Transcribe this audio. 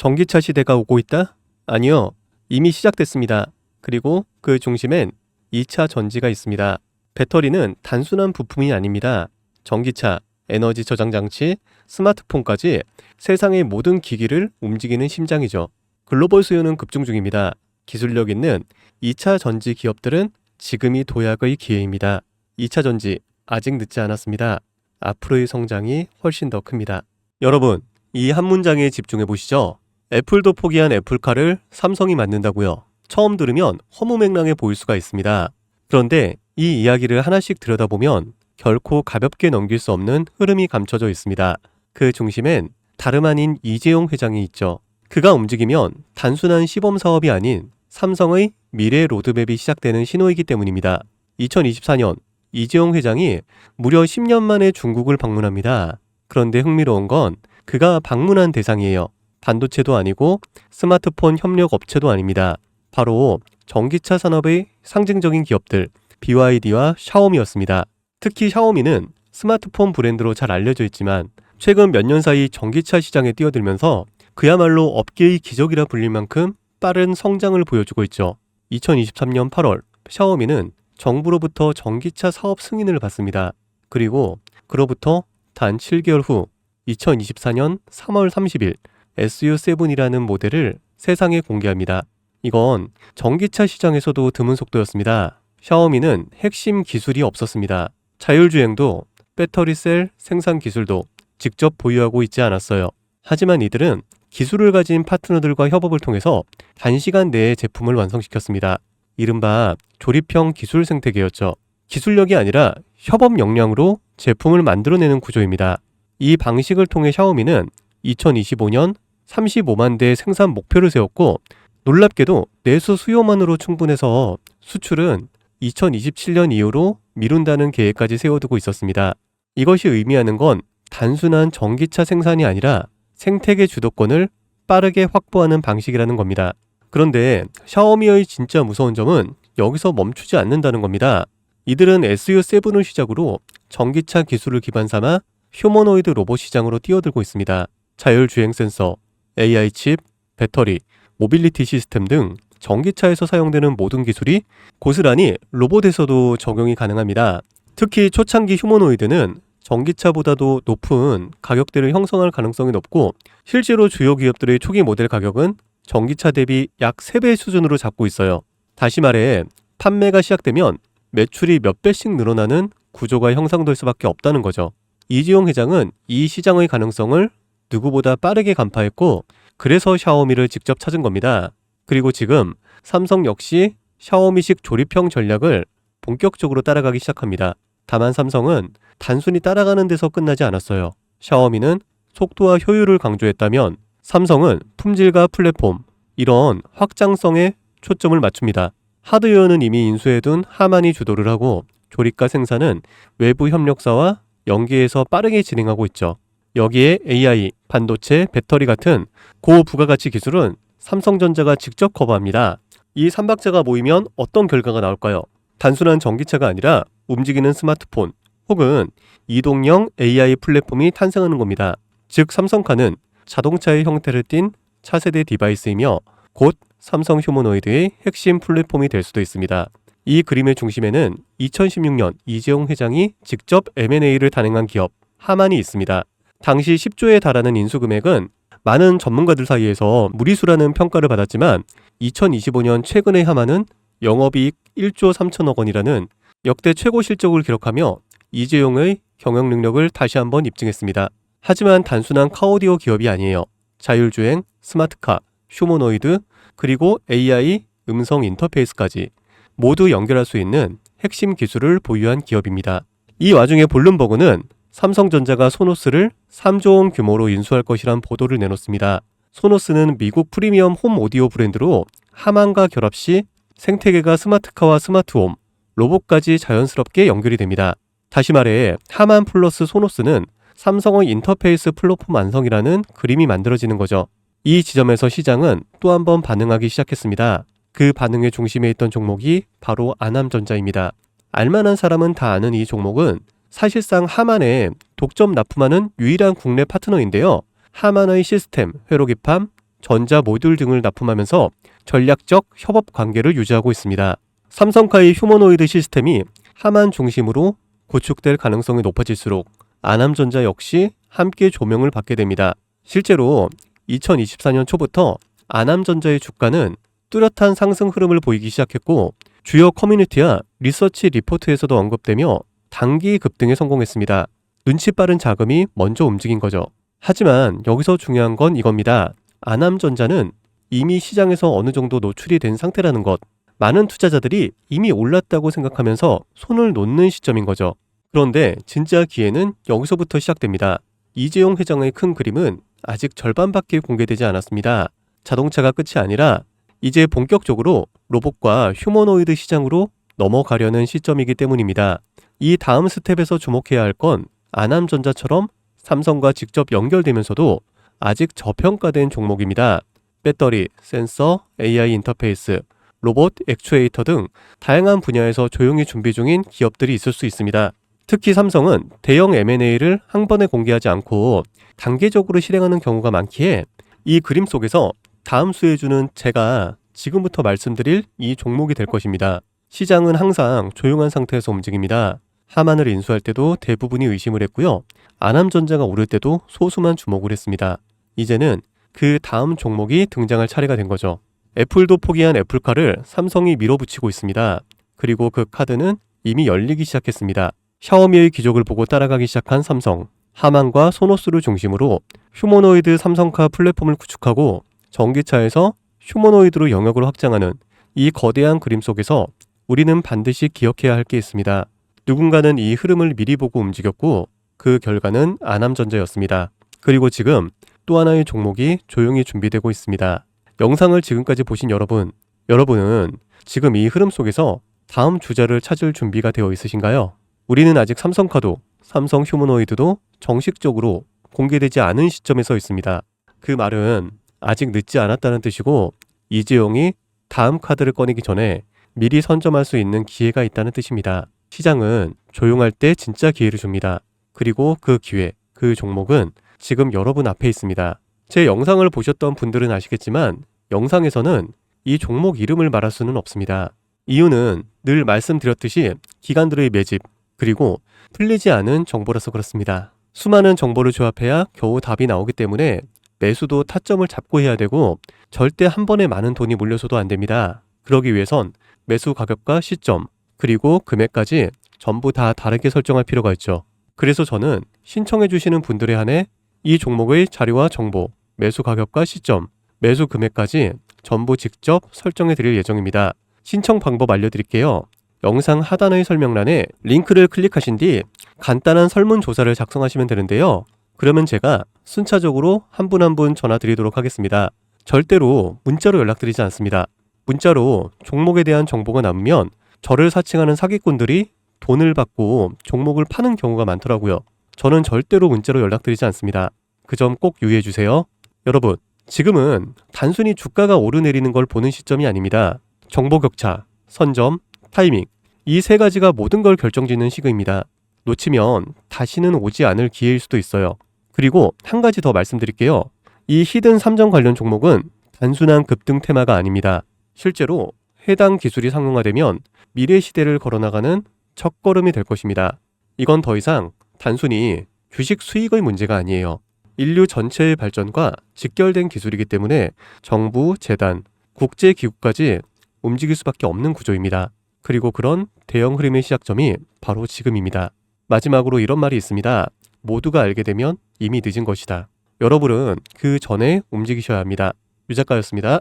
전기차 시대가 오고 있다? 아니요. 이미 시작됐습니다. 그리고 그 중심엔 2차 전지가 있습니다. 배터리는 단순한 부품이 아닙니다. 전기차, 에너지 저장 장치, 스마트폰까지 세상의 모든 기기를 움직이는 심장이죠. 글로벌 수요는 급증 중입니다. 기술력 있는 2차 전지 기업들은 지금이 도약의 기회입니다. 2차 전지 아직 늦지 않았습니다. 앞으로의 성장이 훨씬 더 큽니다. 여러분, 이 한 문장에 집중해 보시죠. 애플도 포기한 애플카를 삼성이 만든다고요. 처음 들으면 허무맹랑해 보일 수가 있습니다. 그런데 이 이야기를 하나씩 들여다보면 결코 가볍게 넘길 수 없는 흐름이 감춰져 있습니다. 그 중심엔 다름 아닌 이재용 회장이 있죠. 그가 움직이면 단순한 시범 사업이 아닌 삼성의 미래 로드맵이 시작되는 신호이기 때문입니다. 2024년 이재용 회장이 무려 10년 만에 중국을 방문합니다. 그런데 흥미로운 건 그가 방문한 대상이에요. 반도체도 아니고 스마트폰 협력 업체도 아닙니다. 바로 전기차 산업의 상징적인 기업들 BYD와 샤오미였습니다. 특히 샤오미는 스마트폰 브랜드로 잘 알려져 있지만 최근 몇 년 사이 전기차 시장에 뛰어들면서 그야말로 업계의 기적이라 불릴 만큼 빠른 성장을 보여주고 있죠. 2023년 8월 샤오미는 정부로부터 전기차 사업 승인을 받습니다. 그리고 그로부터 단 7개월 후 2024년 3월 30일 SU7이라는 모델을 세상에 공개합니다. 이건 전기차 시장에서도 드문 속도였습니다. 샤오미는 핵심 기술이 없었습니다. 자율주행도 배터리 셀 생산 기술도 직접 보유하고 있지 않았어요. 하지만 이들은 기술을 가진 파트너들과 협업을 통해서 단시간 내에 제품을 완성시켰습니다. 이른바 조립형 기술 생태계였죠. 기술력이 아니라 협업 역량으로 제품을 만들어내는 구조입니다. 이 방식을 통해 샤오미는 2025년 35만 대 생산 목표를 세웠고 놀랍게도 내수 수요만으로 충분해서 수출은 2027년 이후로 미룬다는 계획까지 세워두고 있었습니다. 이것이 의미하는 건 단순한 전기차 생산이 아니라 생태계 주도권을 빠르게 확보하는 방식이라는 겁니다. 그런데 샤오미의 진짜 무서운 점은 여기서 멈추지 않는다는 겁니다. 이들은 SU7을 시작으로 전기차 기술을 기반 삼아 휴머노이드 로봇 시장으로 뛰어들고 있습니다. 자율주행 센서, AI 칩, 배터리, 모빌리티 시스템 등 전기차에서 사용되는 모든 기술이 고스란히 로봇에서도 적용이 가능합니다. 특히 초창기 휴머노이드는 전기차보다도 높은 가격대를 형성할 가능성이 높고 실제로 주요 기업들의 초기 모델 가격은 전기차 대비 약 3배 수준으로 잡고 있어요. 다시 말해 판매가 시작되면 매출이 몇 배씩 늘어나는 구조가 형성될 수밖에 없다는 거죠. 이지용 회장은 이 시장의 가능성을 누구보다 빠르게 간파했고 그래서 샤오미를 직접 찾은 겁니다. 그리고 지금 삼성 역시 샤오미식 조립형 전략을 본격적으로 따라가기 시작합니다. 다만 삼성은 단순히 따라가는 데서 끝나지 않았어요. 샤오미는 속도와 효율을 강조했다면 삼성은 품질과 플랫폼, 이런 확장성에 초점을 맞춥니다. 하드웨어는 이미 인수해둔 하만이 주도를 하고 조립과 생산은 외부 협력사와 연계해서 빠르게 진행하고 있죠. 여기에 AI, 반도체, 배터리 같은 고부가가치 기술은 삼성전자가 직접 커버합니다. 이 삼박자가 모이면 어떤 결과가 나올까요? 단순한 전기차가 아니라 움직이는 스마트폰 혹은 이동형 AI 플랫폼이 탄생하는 겁니다. 즉 삼성카는 자동차의 형태를 띤 차세대 디바이스이며 곧 삼성 휴머노이드의 핵심 플랫폼이 될 수도 있습니다. 이 그림의 중심에는 2016년 이재용 회장이 직접 M&A를 단행한 기업 하만이 있습니다. 당시 10조에 달하는 인수 금액은 많은 전문가들 사이에서 무리수라는 평가를 받았지만 2025년 최근의 하만은 영업이익 1조 3천억 원이라는 역대 최고 실적을 기록하며 이재용의 경영 능력을 다시 한번 입증했습니다. 하지만 단순한 카오디오 기업이 아니에요. 자율주행, 스마트카, 휴머노이드, 그리고 AI 음성 인터페이스까지 모두 연결할 수 있는 핵심 기술을 보유한 기업입니다. 이 와중에 볼룸버그는 삼성전자가 소노스를 3조 원 규모로 인수할 것이란 보도를 내놓습니다. 소노스는 미국 프리미엄 홈 오디오 브랜드로 하만과 결합 시 생태계가 스마트카와 스마트홈, 로봇까지 자연스럽게 연결이 됩니다. 다시 말해 하만 플러스 소노스는 삼성의 인터페이스 플랫폼 완성이라는 그림이 만들어지는 거죠. 이 지점에서 시장은 또 한 번 반응하기 시작했습니다. 그 반응의 중심에 있던 종목이 바로 아남전자입니다. 알만한 사람은 다 아는 이 종목은 사실상 하만에 독점 납품하는 유일한 국내 파트너인데요. 하만의 시스템, 회로기팜, 전자 모듈 등을 납품하면서 전략적 협업 관계를 유지하고 있습니다. 삼성카의 휴머노이드 시스템이 하만 중심으로 구축될 가능성이 높아질수록 아남전자 역시 함께 조명을 받게 됩니다. 실제로 2024년 초부터 아남전자의 주가는 뚜렷한 상승 흐름을 보이기 시작했고 주요 커뮤니티와 리서치 리포트에서도 언급되며 단기 급등에 성공했습니다. 눈치 빠른 자금이 먼저 움직인 거죠. 하지만 여기서 중요한 건 이겁니다. 아남전자는 이미 시장에서 어느 정도 노출이 된 상태라는 것. 많은 투자자들이 이미 올랐다고 생각하면서 손을 놓는 시점인 거죠. 그런데 진짜 기회는 여기서부터 시작됩니다. 이재용 회장의 큰 그림은 아직 절반밖에 공개되지 않았습니다. 자동차가 끝이 아니라 이제 본격적으로 로봇과 휴머노이드 시장으로 넘어가려는 시점이기 때문입니다. 이 다음 스텝에서 주목해야 할 건 아남전자처럼 삼성과 직접 연결되면서도 아직 저평가된 종목입니다. 배터리, 센서, AI 인터페이스, 로봇, 액추에이터 등 다양한 분야에서 조용히 준비 중인 기업들이 있을 수 있습니다. 특히 삼성은 대형 M&A를 한 번에 공개하지 않고 단계적으로 실행하는 경우가 많기에 이 그림 속에서 다음 수혜주는 제가 지금부터 말씀드릴 이 종목이 될 것입니다. 시장은 항상 조용한 상태에서 움직입니다. 하만을 인수할 때도 대부분이 의심을 했고요. 아남전자가 오를 때도 소수만 주목을 했습니다. 이제는 그 다음 종목이 등장할 차례가 된 거죠. 애플도 포기한 애플카를 삼성이 밀어붙이고 있습니다. 그리고 그 카드는 이미 열리기 시작했습니다. 샤오미의 기적을 보고 따라가기 시작한 삼성, 하만과 소노스를 중심으로 휴머노이드 삼성카 플랫폼을 구축하고 전기차에서 휴머노이드로 영역을 확장하는 이 거대한 그림 속에서 우리는 반드시 기억해야 할 게 있습니다. 누군가는 이 흐름을 미리 보고 움직였고 그 결과는 아남전자였습니다. 그리고 지금 또 하나의 종목이 조용히 준비되고 있습니다. 영상을 지금까지 보신 여러분, 여러분은 지금 이 흐름 속에서 다음 주자를 찾을 준비가 되어 있으신가요? 우리는 아직 삼성카도, 삼성 휴머노이드도 정식적으로 공개되지 않은 시점에 서 있습니다. 그 말은 아직 늦지 않았다는 뜻이고 이재용이 다음 카드를 꺼내기 전에 미리 선점할 수 있는 기회가 있다는 뜻입니다. 시장은 조용할 때 진짜 기회를 줍니다. 그리고 그 기회, 그 종목은 지금 여러분 앞에 있습니다. 제 영상을 보셨던 분들은 아시겠지만 영상에서는 이 종목 이름을 말할 수는 없습니다. 이유는 늘 말씀드렸듯이 기관들의 매집, 그리고 풀리지 않은 정보라서 그렇습니다. 수많은 정보를 조합해야 겨우 답이 나오기 때문에 매수도 타점을 잡고 해야 되고 절대 한 번에 많은 돈이 몰려서도 안 됩니다. 그러기 위해선 매수 가격과 시점, 그리고 금액까지 전부 다 다르게 설정할 필요가 있죠. 그래서 저는 신청해 주시는 분들에 한해 이 종목의 자료와 정보, 매수 가격과 시점, 매수 금액까지 전부 직접 설정해 드릴 예정입니다. 신청 방법 알려드릴게요. 영상 하단의 설명란에 링크를 클릭하신 뒤 간단한 설문조사를 작성하시면 되는데요. 그러면 제가 순차적으로 한 분 한분 전화 드리도록 하겠습니다. 절대로 문자로 연락드리지 않습니다. 문자로 종목에 대한 정보가 남으면 저를 사칭하는 사기꾼들이 돈을 받고 종목을 파는 경우가 많더라고요. 저는 절대로 문자로 연락드리지 않습니다. 그 점 꼭 유의해 주세요. 여러분, 지금은 단순히 주가가 오르내리는 걸 보는 시점이 아닙니다. 정보 격차, 선점, 타이밍, 이 세 가지가 모든 걸 결정짓는 시기입니다. 놓치면 다시는 오지 않을 기회일 수도 있어요. 그리고 한 가지 더 말씀드릴게요. 이 히든 삼정 관련 종목은 단순한 급등 테마가 아닙니다. 실제로 해당 기술이 상용화되면 미래 시대를 걸어나가는 첫걸음이 될 것입니다. 이건 더 이상 단순히 주식 수익의 문제가 아니에요. 인류 전체의 발전과 직결된 기술이기 때문에 정부, 재단, 국제기구까지 움직일 수밖에 없는 구조입니다. 그리고 그런 대형 흐름의 시작점이 바로 지금입니다. 마지막으로 이런 말이 있습니다. 모두가 알게 되면 이미 늦은 것이다. 여러분은 그 전에 움직이셔야 합니다. 유 작가였습니다.